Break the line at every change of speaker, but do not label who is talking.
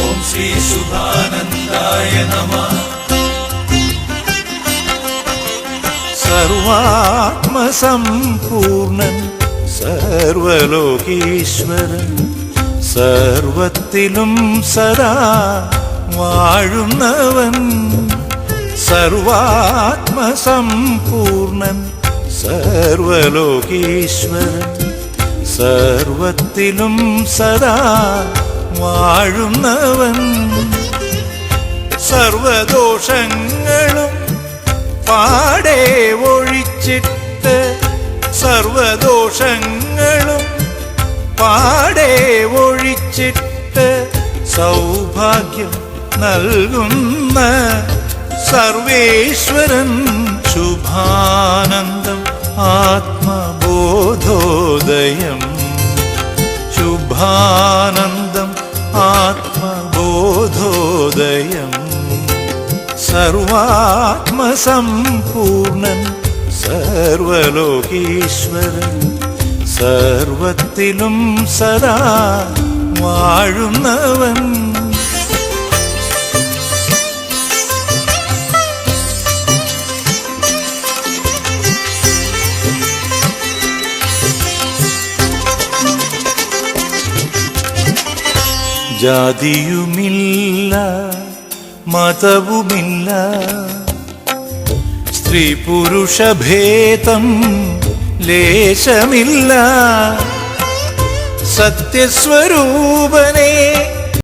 ഓം ശ്രീ ശുഭാനന്ദായ നമ
സർവാത്മസമ്പൂർണൻ സർവലോകീശ്വരൻ സർവത്തിലും സദാ വാഴുന്നവൻ. സർവാത്മസമ്പൂർണൻ സർവലോകീശ്വരൻ സർവത്തിലും സദാ വാഴുന്നവൻ. സർവദോഷങ്ങളും പാടെ ഒഴിച്ചിട്ട് സർവദോഷങ്ങളും പാടെ ഒഴിച്ചിട്ട് സൗഭാഗ്യം നൽകുന്ന സർവേശ്വരൻ ശുഭാനന്ദം ശുഭാനന്ദം ആത്മബോധോദയം സർവാത്മസമ്പൂർണൻ സർവലോകീശ്വരൻ സർവത്തിലും സദാ വാഴുന്നവൻ ജാതിയുമില്ല മതവുമില്ല. സ്ത്രീ പുരുഷ ഭേദം ലേശമില്ല. സത്യസ്വരൂപനെ